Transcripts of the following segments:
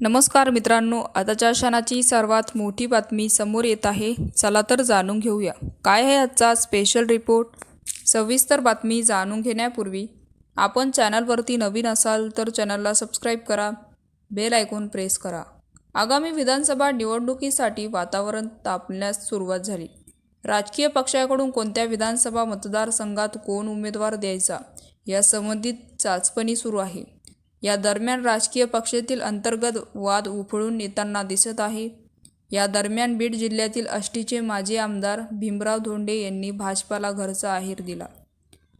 नमस्कार मित्रांनो आताच्या क्षणाची सर्वात मोठी बातमी समोर येत आहे. चला तर जाणून घेऊया. काय आहे आजचा स्पेशल रिपोर्ट सविस्तर बातमी जाणून घेण्यापूर्वी आपण चॅनलवरती नवीन असाल तर चॅनलला सबस्क्राईब करा बेल ऐकून प्रेस करा. आगामी विधानसभा निवडणुकीसाठी वातावरण तापण्यास सुरुवात झाली. राजकीय पक्षाकडून कोणत्या विधानसभा मतदारसंघात कोण उमेदवार द्यायचा या संबंधित चाचपणी सुरू आहे. या दरम्यान राजकीय पक्षातील अंतर्गत वाद उफळून येताना दिसत आहे. या दरम्यान बीड जिल्ह्यातील आष्टीचे माजी आमदार भीमराव धोंडे यांनी भाजपाला घरचा आहेर दिला.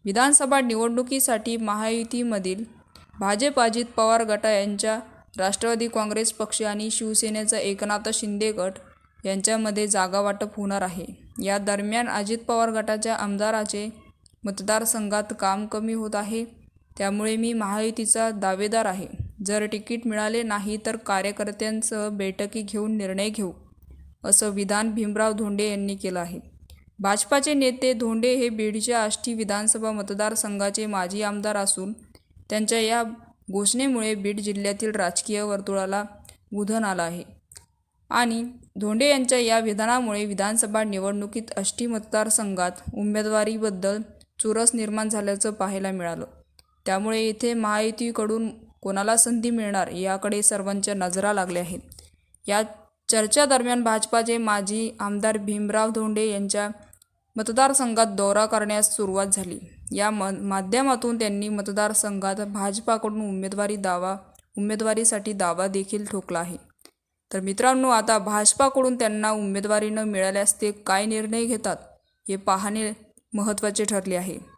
विधानसभा निवडणुकीसाठी महायुतीमधील भाजप अजित पवार गटा यांच्या राष्ट्रवादी काँग्रेस पक्ष आणि शिवसेनेचा एकनाथ शिंदे गट यांच्यामध्ये जागा वाटप होणार आहे. या दरम्यान अजित पवार गटाच्या आमदाराचे मतदारसंघात काम कमी होत आहे. त्यामुळे मी महायुतीचा दावेदार आहे. जर तिकीट मिळाले नाही तर कार्यकर्त्यांसह बैठकी घेऊन निर्णय घेऊ असं विधान भीमराव धोंडे यांनी केलं आहे. भाजपाचे नेते धोंडे हे बीडच्या आष्टी विधानसभा मतदारसंघाचे माजी आमदार असून त्यांच्या या घोषणेमुळे बीड जिल्ह्यातील राजकीय वर्तुळाला उधन आलं आहे. आणि धोंडे यांच्या या विधानामुळे विधानसभा निवडणुकीत आष्टी मतदारसंघात उमेदवारीबद्दल चुरस निर्माण झाल्याचं पाहायला मिळालं. त्यामुळे येथे महायुतीकडून कोणाला संधी मिळणार याकडे सर्वांच्या नजरा लागल्या आहेत. या चर्चा दरम्यान भाजपाचे माजी आमदार भीमराव धोंडे यांच्या मतदारसंघात दौरा करण्यास सुरुवात झाली. या म माध्यमातून त्यांनी मतदारसंघात भाजपाकडून उमेदवारी दावा उमेदवारीसाठी दावा देखील ठोकला आहे. तर मित्रांनो आता भाजपाकडून त्यांना उमेदवारी न मिळाल्यास ते काय निर्णय घेतात हे पाहणे महत्त्वाचे ठरले आहे.